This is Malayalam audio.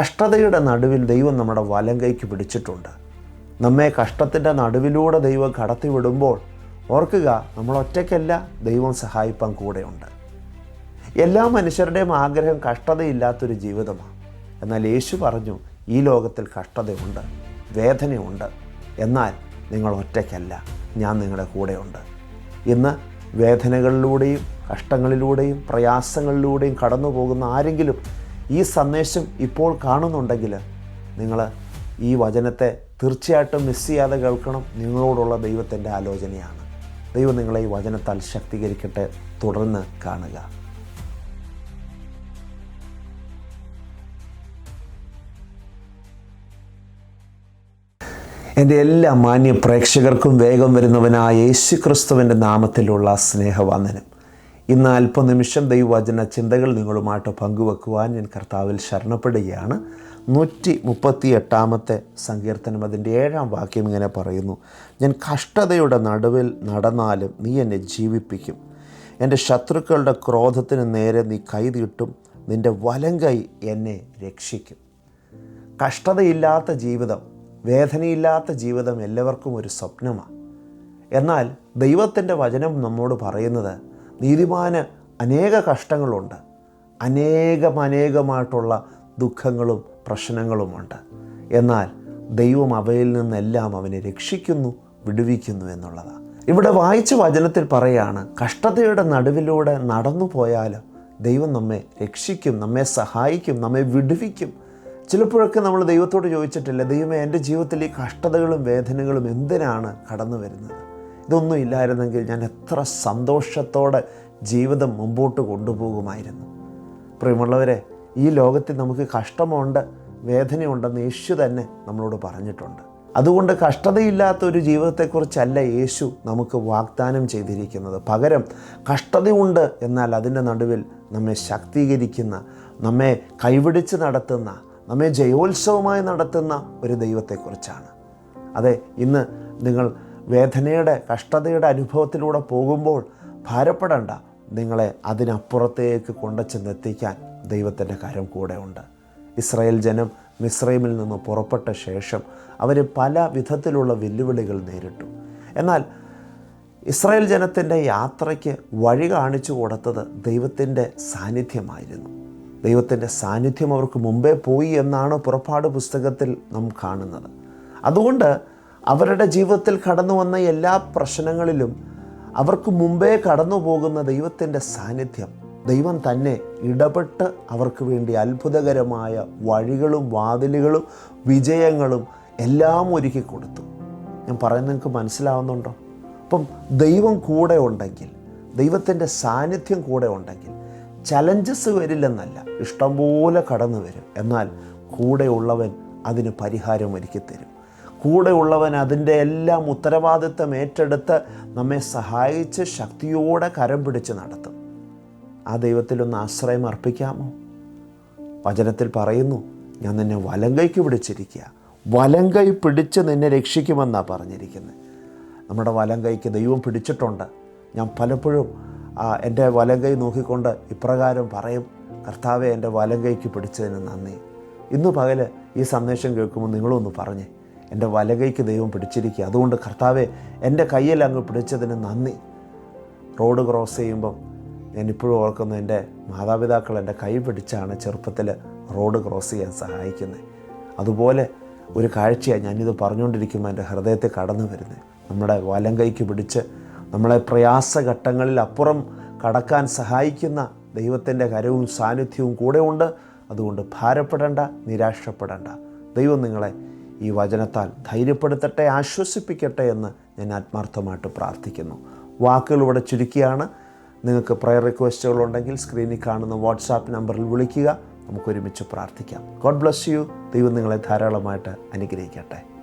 കഷ്ടതയുടെ നടുവിൽ ദൈവം നമ്മുടെ വലം കൈക്ക് പിടിച്ചിട്ടുണ്ട്. നമ്മെ കഷ്ടത്തിന്റെ നടുവിലൂടെ ദൈവം കടത്തിവിടുമ്പോൾ ഓർക്കുക നമ്മൾ ഒറ്റയ്ക്കല്ല ദൈവം സഹായിപ്പാൻ കൂടെയുണ്ട്. എല്ലാ മനുഷ്യരുടെയും ആഗ്രഹം കഷ്ടതയില്ലാത്തൊരു ജീവിതമാണ്. എന്നാൽ യേശു പറഞ്ഞു ഈ ലോകത്തിൽ കഷ്ടതയുണ്ട് വേദനയുണ്ട്. എന്നാൽ നിങ്ങൾ ഒറ്റയ്ക്കല്ല ഞാൻ നിങ്ങളുടെ കൂടെയുണ്ട്. ഇന്ന് വേദനകളിലൂടെയും കഷ്ടങ്ങളിലൂടെയും പ്രയാസങ്ങളിലൂടെയും കടന്നു പോകുന്ന ആരെങ്കിലും ഈ സന്ദേശം ഇപ്പോൾ കാണുന്നുണ്ടെങ്കിൽ നിങ്ങൾ ഈ വചനത്തെ തീർച്ചയായിട്ടും മിസ് ചെയ്യാതെ കേൾക്കണം. നിങ്ങളോടുള്ള ദൈവത്തിന്റെ ആലോചനയാണ്. ദൈവം നിങ്ങളെ ഈ വചനത്താൽ ശക്തീകരിക്കട്ടെ. തുടർന്ന് കാണുക. എന്റെ എല്ലാ മാന്യ പ്രേക്ഷകർക്കും വേഗം വരുന്നവനായ യേശു ക്രിസ്തുവിന്റെ നാമത്തിലുള്ള സ്നേഹവന്ദനം. ഇന്ന് അല്പനിമിഷം ദൈവവചന ചിന്തകൾ നിങ്ങളുമായിട്ട് പങ്കുവെക്കുവാൻ ഞാൻ കർത്താവിൽ ശരണപ്പെടുകയാണ്. നൂറ്റി മുപ്പത്തി എട്ടാമത്തെ സങ്കീർത്തനം അതിന്റെ ഏഴാം വാക്യം ഇങ്ങനെ പറയുന്നു. ഞാൻ കഷ്ടതയുടെ നടുവിൽ നടന്നാലും നീ എന്നെ ജീവിപ്പിക്കും. എന്റെ ശത്രുക്കളുടെ ക്രോധത്തിന് നേരെ നീ കൈ കൈതീട്ടും നിന്റെ വലം കൈ എന്നെ രക്ഷിക്കും. കഷ്ടതയില്ലാത്ത ജീവിതം വേദനയില്ലാത്ത ജീവിതം എല്ലാവർക്കും ഒരു സ്വപ്നമാണ് എന്നാൽ ദൈവത്തിന്റെ വചനം നമ്മോട് പറയുന്നത് നീതിമാന് അനേക കഷ്ടങ്ങളുണ്ട്. അനേകം അനേകമായിട്ടുള്ള ദുഃഖങ്ങളും പ്രശ്നങ്ങളുമുണ്ട്. എന്നാൽ ദൈവം അവയിൽ നിന്നെല്ലാം അവനെ രക്ഷിക്കുന്നു വിടുവിക്കുന്നു എന്നുള്ളതാണ് ഇവിടെ വായിച്ച വചനത്തിൽ പറയാണ് കഷ്ടതയുടെ നടുവിലൂടെ നടന്നു പോയാൽ ദൈവം നമ്മെ രക്ഷിക്കും നമ്മെ സഹായിക്കും നമ്മെ വിടുവിക്കും. ചിലപ്പോഴൊക്കെ നമ്മൾ ദൈവത്തോട് ചോദിച്ചിട്ടില്ല ദൈവമേ എന്റെ ജീവിതത്തിൽ ഈ കഷ്ടതകളും വേദനകളും എന്തിനാണ് കടന്നു വരുന്നത്? ഇതൊന്നും ഇല്ലായിരുന്നെങ്കിൽ ഞാൻ എത്ര സന്തോഷത്തോടെ ജീവിതം മുമ്പോട്ട് കൊണ്ടുപോകുമായിരുന്നു. പ്രിയമുള്ളവരെ ഈ ലോകത്തിൽ നമുക്ക് കഷ്ടമുണ്ട് വേദനയുണ്ടെന്ന് യേശു തന്നെ നമ്മളോട് പറഞ്ഞിട്ടുണ്ട്. അതുകൊണ്ട് കഷ്ടതയില്ലാത്ത ഒരു ജീവിതത്തെക്കുറിച്ചല്ല യേശു നമുക്ക് വാഗ്ദാനം ചെയ്തിരിക്കുന്നത്. പകരം കഷ്ടതയുണ്ട് എന്നാൽ അതിന്റെ നടുവിൽ നമ്മെ ശക്തീകരിക്കുന്ന നമ്മെ കൈപിടിച്ച് നടത്തുന്ന നമ്മെ ജയോത്സവമായി നടത്തുന്ന ഒരു ദൈവത്തെക്കുറിച്ചാണ്. അതെ ഇന്ന് നിങ്ങൾ വേദനയുടെ കഷ്ടതയുടെ അനുഭവത്തിലൂടെ പോകുമ്പോൾ ഭാരപ്പെടേണ്ട. നിങ്ങളെ അതിനപ്പുറത്തേക്ക് കൊണ്ടുചെന്നെത്തിക്കാൻ ദൈവത്തിന്റെ കരം കൂടെയുണ്ട് ഇസ്രായേൽ ജനം മിസ്രൈമിൽ നിന്ന് പുറപ്പെട്ട ശേഷം അവർ പല വിധത്തിലുള്ള വെല്ലുവിളികൾ നേരിട്ടു. എന്നാൽ ഇസ്രായേൽ ജനത്തിന്റെ യാത്രയ്ക്ക് വഴി കാണിച്ചു കൊടുത്തത് ദൈവത്തിന്റെ സാന്നിധ്യമായിരുന്നു. ദൈവത്തിന്റെ സാന്നിധ്യം അവർക്ക് മുമ്പേ പോയി എന്നാണ് പുറപ്പാട് പുസ്തകത്തിൽ നാം കാണുന്നത്. അതുകൊണ്ട് അവരുടെ ജീവിതത്തിൽ കടന്നു വന്ന എല്ലാ പ്രശ്നങ്ങളിലും അവർക്ക് മുമ്പേ കടന്നു പോകുന്ന ദൈവത്തിന്റെ സാന്നിധ്യം ദൈവം തന്നെ ഇടപെട്ട് അവർക്ക് വേണ്ടി അത്ഭുതകരമായ വഴികളും വാതിലുകളും വിജയങ്ങളും എല്ലാം ഒരുക്കി കൊടുത്തു. ഞാൻ പറയുന്നത് നിങ്ങൾക്ക് മനസ്സിലാവുന്നുണ്ടോ? അപ്പം ദൈവം കൂടെ ഉണ്ടെങ്കിൽ ദൈവത്തിന്റെ സാന്നിധ്യം കൂടെ ഉണ്ടെങ്കിൽ ചലഞ്ചസ് വരില്ലെന്നല്ല ഇഷ്ടംപോലെ കടന്നു വരും. എന്നാൽ കൂടെയുള്ളവൻ അതിന് പരിഹാരം ഒരുക്കി തരും. കൂടെയുള്ളവൻ അതിന്റെ എല്ലാം ഉത്തരവാദിത്തം ഏറ്റെടുത്ത് നമ്മെ സഹായിച്ച് ശക്തിയോടെ കരം പിടിച്ച് നടത്തും. ആ ദൈവത്തിലൊന്ന് ആശ്രയം അർപ്പിക്കാമോ? വചനത്തിൽ പറയുന്നു ഞാൻ നിന്നെ വലങ്കൈക്ക് പിടിച്ചിരിക്കുക. വലങ്കൈ പിടിച്ച് നിന്നെ രക്ഷിക്കുമെന്നാണ് പറഞ്ഞിരിക്കുന്നത്. നമ്മുടെ വലങ്കൈക്ക് ദൈവം പിടിച്ചിട്ടുണ്ട്. ഞാൻ പലപ്പോഴും എന്റെ വലങ്കൈ നോക്കിക്കൊണ്ട് ഇപ്രകാരം പറയും കർത്താവെ എന്റെ വലങ്കൈക്ക് പിടിച്ചതിന് നന്ദി ഇന്ന് പകൽ ഈ സന്ദേശം കേൾക്കുമ്പോൾ നിങ്ങളൊന്ന് പറഞ്ഞേ എന്റെ വലകൈക്ക് ദൈവം പിടിച്ചിരിക്കുക. അതുകൊണ്ട് കർത്താവെ എന്റെ കയ്യിൽ അങ്ങ് പിടിച്ചതിന് നന്ദി. റോഡ് ക്രോസ് ചെയ്യുമ്പം ഞാൻ ഇപ്പോഴും ഓർക്കുന്നു എന്റെ മാതാപിതാക്കൾ എന്റെ കൈ പിടിച്ചാണ് ചെറുപ്പത്തിൽ റോഡ് ക്രോസ് ചെയ്യാൻ സഹായിക്കുന്നത്. അതുപോലെ ഒരു കാഴ്ചയാണ് ഞാനിത് പറഞ്ഞുകൊണ്ടിരിക്കുമ്പോൾ എന്റെ ഹൃദയത്തെ കടന്നു വരുന്നത്. നമ്മുടെ വലം കൈക്ക് പിടിച്ച് നമ്മളെ പ്രയാസഘട്ടങ്ങളിൽ അപ്പുറം കടക്കാൻ സഹായിക്കുന്ന ദൈവത്തിന്റെ കരവും സാന്നിധ്യവും കൂടെ ഉണ്ട് അതുകൊണ്ട് ഭാരപ്പെടേണ്ട നിരാശപ്പെടേണ്ട. ദൈവം നിങ്ങളെ ഈ വചനത്താൽ ധൈര്യപ്പെടുത്തട്ടെ ആശ്വസിപ്പിക്കട്ടെ എന്ന് ഞാൻ ആത്മാർത്ഥമായിട്ട് പ്രാർത്ഥിക്കുന്നു. വാക്കുകൾ ഇവിടെ ചുരുക്കിയാണ്. നിങ്ങൾക്ക് പ്രയർ റിക്വസ്റ്റുകൾ ഉണ്ടെങ്കിൽ സ്ക്രീനിൽ കാണുന്ന വാട്സാപ്പ് നമ്പറിൽ വിളിക്കുക. നമുക്കൊരുമിച്ച് പ്രാർത്ഥിക്കാം. ഗോഡ് ബ്ലസ് യു ദൈവം നിങ്ങളെ ധാരാളമായിട്ട് അനുഗ്രഹിക്കട്ടെ.